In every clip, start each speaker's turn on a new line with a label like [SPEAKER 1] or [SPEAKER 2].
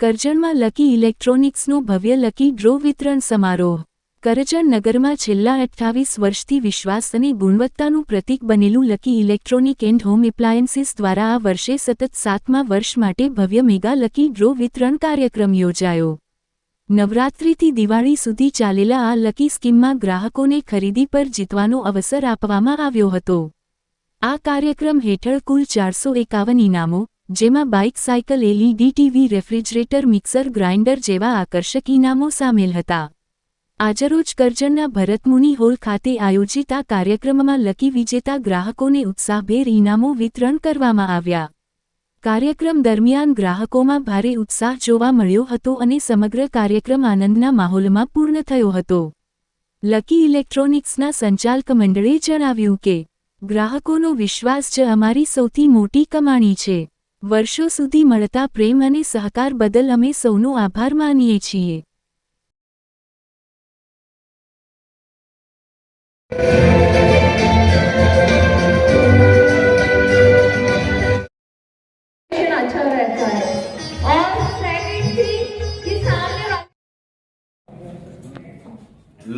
[SPEAKER 1] કરજણમાં lucky ઇલેક્ટ્રોનિક્સનો ભવ્ય lucky draw વિતરણ સમારોહ. કરજણ નગરમાં છેલ્લા અઠ્ઠાવીસ વર્ષથી વિશ્વાસ અને ગુણવત્તાનું પ્રતીક બનેલું lucky electronic and home appliances દ્વારા આ વર્ષે સતત સાતમા વર્ષ માટે ભવ્ય મેગા લકી ડ્રો વિતરણ કાર્યક્રમ યોજાયો. નવરાત્રિથી દિવાળી સુધી ચાલેલા આ લકી સ્કીમમાં ગ્રાહકોને ખરીદી પર જીતવાનો અવસર આપવામાં આવ્યો હતો. આ કાર્યક્રમ હેઠળ કુલ ચારસો એકાવન ઇનામો જેમાં bike cycle, LED, TV, refrigerator, mixer, grinder જેવા આકર્ષક ઇનામો સામેલ હતા. આજરોજ કરજણના ભરતમુનિ હોલ ખાતે આયોજિત આ કાર્યક્રમમાં લકી વિજેતા ગ્રાહકોને ઉત્સાહભેર ઇનામો વિતરણ કરવામાં આવ્યા. કાર્યક્રમ દરમિયાન ગ્રાહકોમાં ભારે ઉત્સાહ જોવા મળ્યો હતો અને સમગ્ર કાર્યક્રમ આનંદના માહોલમાં પૂર્ણ થયો હતો. લકી ઇલેક્ટ્રોનિક્સના સંચાલક મંડળે જણાવ્યું કે, ગ્રાહકોનો વિશ્વાસ જ અમારી સૌથી મોટી કમાણી છે. વર્ષો સુધી મળતા પ્રેમ અને સહકાર બદલ અમે સૌનો આભાર માનીએ છીએ.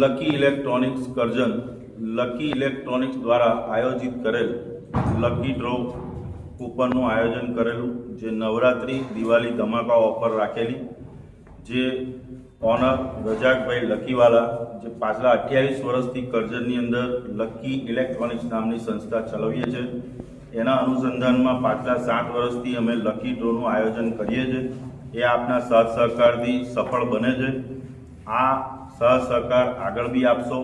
[SPEAKER 2] Lucky electronics Karjan lucky electronics દ્વારા આયોજિત કરેલ લકી ડ્રો કૂપનનું આયોજન કરેલું, જે નવરાત્રિ દિવાળી ધમાકા ઓફર રાખેલી, જે ઓનર રજાકભાઈ લકીવાલા, જે પાછલા અઠ્યાવીસ વર્ષથી કરજણની અંદર લકી ઇલેક્ટ્રોનિક્સ નામની સંસ્થા ચલાવીએ છે. એના અનુસંધાનમાં પાછલા સાત વર્ષથી અમે લકી ડ્રોનું આયોજન કરીએ છીએ. એ આપના સહ સહકારથી સફળ બને છે. આ સહ સહકાર આગળ બી આપશો.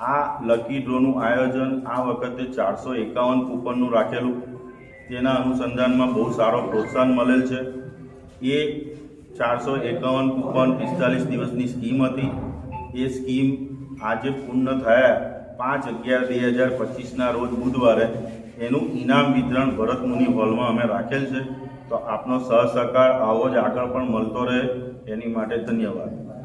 [SPEAKER 2] આ લકી ડ્રોનું આયોજન આ વખતે ચારસો એકાવન કૂપનનું રાખેલું. તેના અનુસંધાનમાં બહુ સારો પ્રોત્સાહન મળેલ છે. એ ચારસો એકાવન કૂપન પિસ્તાલીસ દિવસની સ્કીમ હતી. એ સ્કીમ આજે પૂર્ણ થયા પાંચ અગિયાર બે હજાર પચીસના રોજ બુધવારે એનું ઇનામ વિતરણ ભરત મુનિ હોલમાં અમે રાખેલ છે. તો આપનો સહ સહકાર આવો જ આગળ પણ મળતો રહે. એની માટે ધન્યવાદ.